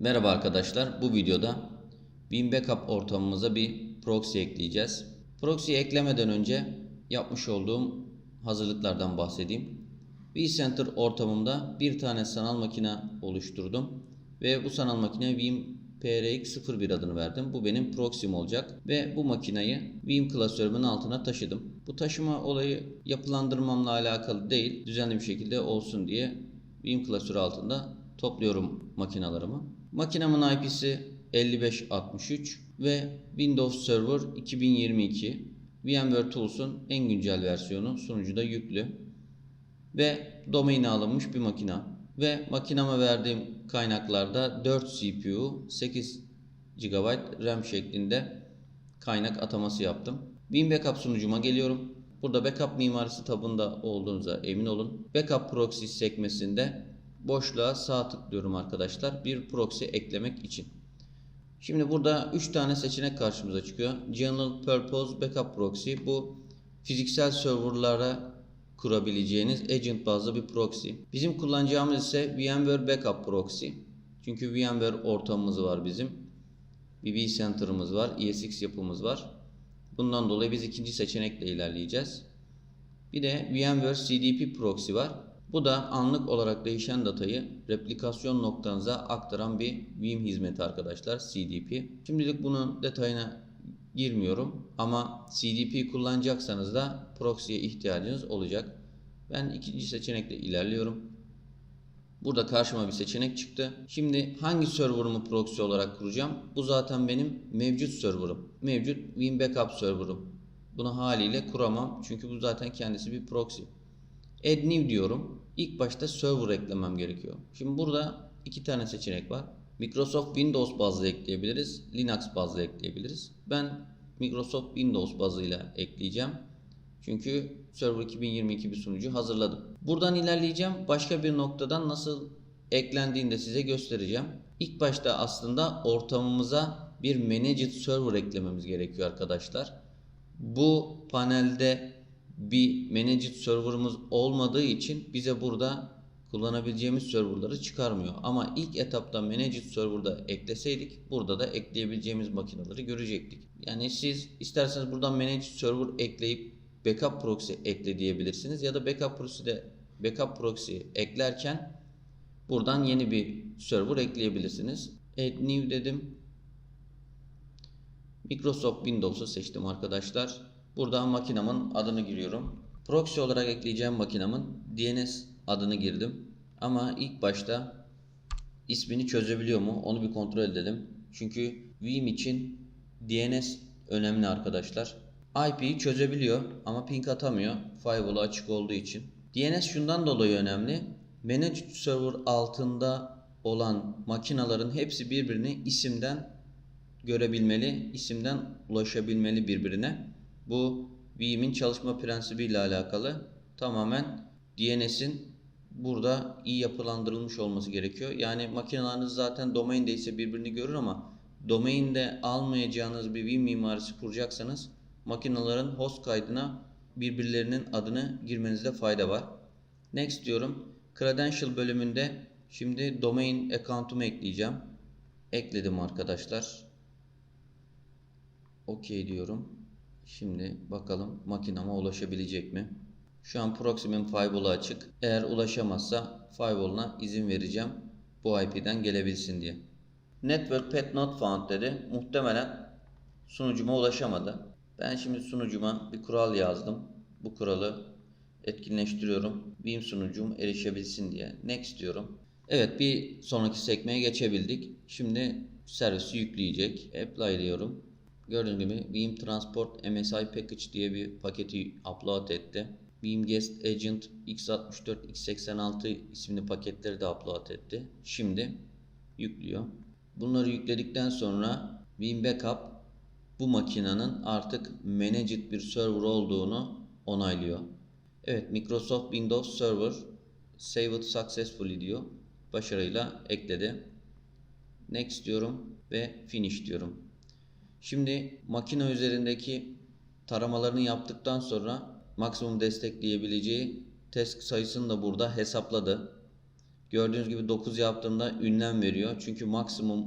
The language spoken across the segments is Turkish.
Merhaba arkadaşlar. Bu videoda Vim Backup ortamımıza bir proxy ekleyeceğiz. Proxy eklemeden önce yapmış olduğum hazırlıklardan bahsedeyim. vCenter ortamımda bir tane sanal makine oluşturdum. Ve bu sanal makine Vim PRX01 adını verdim. Bu benim proxy'm olacak. Ve bu makineyi Vim klasörümün altına taşıdım. Bu taşıma olayı yapılandırmamla alakalı değil. Düzenli bir şekilde olsun diye Vim klasörü altında topluyorum makinalarımı. Makinemin IP'si 5563 ve Windows Server 2022. VMware Tools'un en güncel versiyonu sunucuda yüklü ve domaini alınmış bir makina. Ve makinama verdiğim kaynaklarda 4 CPU, 8 GB RAM şeklinde kaynak ataması yaptım. Vim Backup sunucuma geliyorum. Burada backup mimarisi tabında olduğunuza emin olun. Backup proxy sekmesinde boşluğa sağ tıklıyorum arkadaşlar. Bir proxy eklemek için. Şimdi burada 3 tane seçenek karşımıza çıkıyor. General Purpose Backup Proxy bu fiziksel serverlara kurabileceğiniz agent bazlı bir proxy. Bizim kullanacağımız ise VMware Backup Proxy. Çünkü VMware ortamımız var bizim. Bir vCenter'ımız var, ESX yapımız var. Bundan dolayı biz ikinci seçenekle ilerleyeceğiz. Bir de VMware CDP Proxy var. Bu da anlık olarak değişen datayı replikasyon noktanıza aktaran bir Vim hizmeti arkadaşlar CDP. Şimdilik bunun detayına girmiyorum ama CDP kullanacaksanız da proxy'ye ihtiyacınız olacak. Ben ikinci seçenekle ilerliyorum. Burada karşıma bir seçenek çıktı. Şimdi hangi server'ımı proxy olarak kuracağım? Bu zaten benim mevcut server'ım. Mevcut Vim Backup server'ım. Bunu haliyle kuramam çünkü bu zaten kendisi bir proxy. Add new diyorum. İlk başta server eklemem gerekiyor. Şimdi burada iki tane seçenek var. Microsoft Windows bazlı ekleyebiliriz. Linux bazlı ekleyebiliriz. Ben Microsoft Windows bazıyla ekleyeceğim. Çünkü Server 2022 bir sunucu hazırladım. Buradan ilerleyeceğim. Başka bir noktadan nasıl eklendiğini de size göstereceğim. İlk başta aslında ortamımıza bir Managed Server eklememiz gerekiyor arkadaşlar. Bu panelde bir managed server'ımız olmadığı için bize burada kullanabileceğimiz serverları çıkarmıyor. Ama ilk etapta managed server'da ekleseydik burada da ekleyebileceğimiz makineleri görecektik. Yani siz isterseniz buradan managed server ekleyip backup proxy ekle diyebilirsiniz ya da backup proxy'de backup proxy eklerken buradan yeni bir server ekleyebilirsiniz. Add new dedim. Microsoft Windows'u seçtim arkadaşlar. Burada makinamın adını giriyorum. Proxy olarak ekleyeceğim makinamın DNS adını girdim. Ama ilk başta ismini çözebiliyor mu onu bir kontrol edelim. Çünkü Vim için DNS önemli arkadaşlar. IP'yi çözebiliyor ama ping atamıyor. Firewall'u açık olduğu için. DNS şundan dolayı önemli. Managed server altında olan makinaların hepsi birbirini isimden görebilmeli, isimden ulaşabilmeli birbirine. Bu Vim'in çalışma prensibiyle alakalı tamamen DNS'in burada iyi yapılandırılmış olması gerekiyor. Yani makineleriniz zaten domainde ise birbirini görür ama domainde almayacağınız bir Vim mimarisi kuracaksanız makinelerin host kaydına birbirlerinin adını girmenizde fayda var. Next diyorum. Credential bölümünde şimdi domain account'umu ekleyeceğim. Ekledim arkadaşlar. OK diyorum. Şimdi bakalım makinama ulaşabilecek mi? Şu an proxy'min firewall'u açık. Eğer ulaşamazsa firewall'una izin vereceğim. Bu IP'den gelebilsin diye. Network path not found dedi. Muhtemelen sunucuma ulaşamadı. Ben şimdi sunucuma bir kural yazdım. Bu kuralı etkinleştiriyorum. Vim sunucum erişebilsin diye. Next diyorum. Evet bir sonraki sekmeye geçebildik. Şimdi servisi yükleyecek. Apply diyorum. Gördüğünüz gibi Veeam Transport MSI Package diye bir paketi upload etti. Veeam Guest Agent x64, x86 isimli paketleri de upload etti. Şimdi yüklüyor. Bunları yükledikten sonra Veeam Backup bu makinenin artık managed bir server olduğunu onaylıyor. Evet Microsoft Windows Server saved successfully diyor. Başarıyla ekledi. Next diyorum ve finish diyorum. Şimdi makine üzerindeki taramalarını yaptıktan sonra maksimum destekleyebileceği test sayısını da burada hesapladı. Gördüğünüz gibi 9 yaptığımda ünlem veriyor. Çünkü maksimum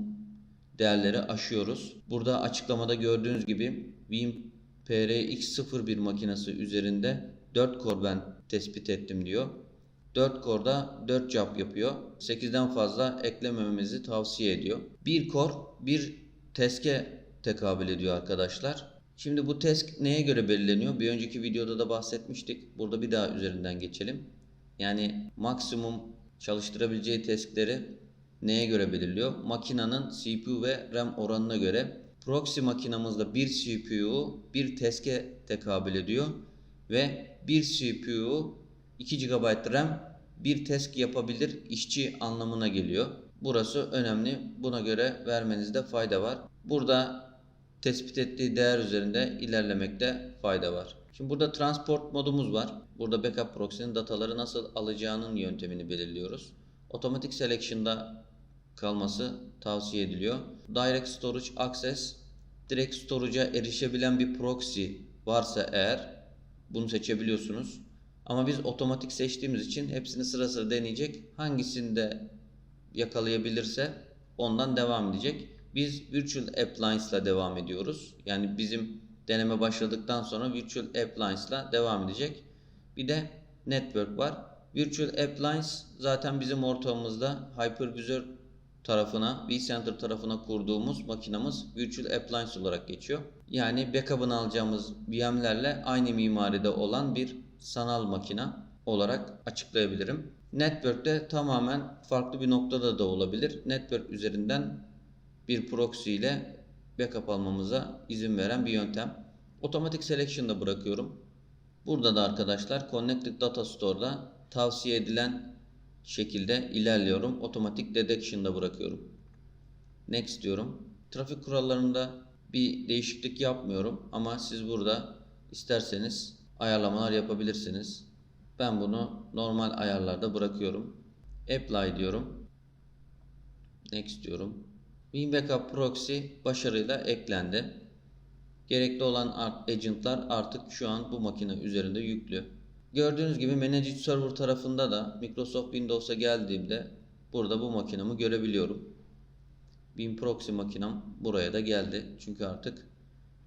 değerleri aşıyoruz. Burada açıklamada gördüğünüz gibi Vim PRX01 makinesi üzerinde 4 core ben tespit ettim diyor. 4 core'da 4 job yapıyor. 8'den fazla eklemememizi tavsiye ediyor. 1 core 1 tesk'e tekabül ediyor arkadaşlar. Şimdi bu task neye göre belirleniyor? Bir önceki videoda da bahsetmiştik. Burada bir daha üzerinden geçelim. Yani maksimum çalıştırabileceği task'leri neye göre belirliyor? Makinenin CPU ve RAM oranına göre. Proxy makinamızda bir CPU bir task'e tekabül ediyor ve bir CPU 2 GB RAM bir task yapabilir işçi anlamına geliyor. Burası önemli. Buna göre vermenizde fayda var. Burada tespit ettiği değer üzerinde ilerlemekte fayda var. Şimdi burada transport modumuz var. Burada backup proxy'nin dataları nasıl alacağının yöntemini belirliyoruz. Otomatik selection'da kalması tavsiye ediliyor. Direct Storage Access direkt storage'a erişebilen bir proxy varsa eğer bunu seçebiliyorsunuz. Ama biz otomatik seçtiğimiz için hepsini sıra sıra deneyecek. Hangisinde yakalayabilirse ondan devam edecek. Biz Virtual Appliance ile devam ediyoruz. Yani bizim deneme başladıktan sonra Virtual Appliance ile devam edecek. Bir de Network var. Virtual Appliance zaten bizim ortamımızda Hypervisor tarafına, vCenter tarafına kurduğumuz makinamız Virtual Appliance olarak geçiyor. Yani backup'ını alacağımız VM'lerle aynı mimaride olan bir sanal makina olarak açıklayabilirim. Network'te tamamen farklı bir noktada da olabilir. Network üzerinden bir proxy ile backup almamıza izin veren bir yöntem. Otomatik Selection'da bırakıyorum. Burada da arkadaşlar Connected Data Store'da tavsiye edilen şekilde ilerliyorum. Otomatik Detection'da bırakıyorum. Next diyorum. Trafik kurallarında bir değişiklik yapmıyorum ama siz burada isterseniz ayarlamalar yapabilirsiniz. Ben bunu normal ayarlarda bırakıyorum. Apply diyorum. Next diyorum. Win Backup Proxy başarıyla eklendi. Gerekli olan agentlar artık şu an bu makine üzerinde yüklü. Gördüğünüz gibi Managed Server tarafında da Microsoft Windows'a geldiğimde burada bu makinamı görebiliyorum. Win Proxy makinam buraya da geldi. Çünkü artık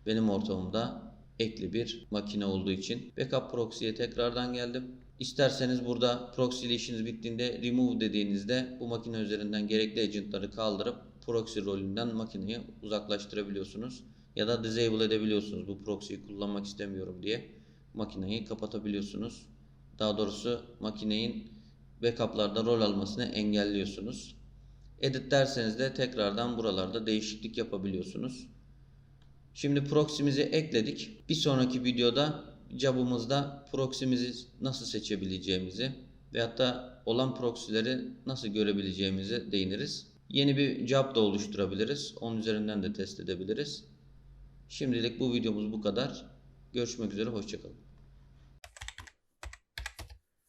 benim ortamımda ekli bir makine olduğu için. Backup Proxy'ye tekrardan geldim. İsterseniz burada proxy ile işiniz bittiğinde remove dediğinizde bu makine üzerinden gerekli agentları kaldırıp proxy rolünden makineyi uzaklaştırabiliyorsunuz. Ya da disable edebiliyorsunuz bu proxy'yi kullanmak istemiyorum diye makineyi kapatabiliyorsunuz. Daha doğrusu makinenin backup'larda rol almasını engelliyorsunuz. Edit derseniz de tekrardan buralarda değişiklik yapabiliyorsunuz. Şimdi proxy'mizi ekledik. Bir sonraki videoda job'ımızda proxy'mizi nasıl seçebileceğimizi veyahut da olan proxy'leri nasıl görebileceğimize değiniriz. Yeni bir job da oluşturabiliriz. Onun üzerinden de test edebiliriz. Şimdilik bu videomuz bu kadar. Görüşmek üzere, hoşçakalın.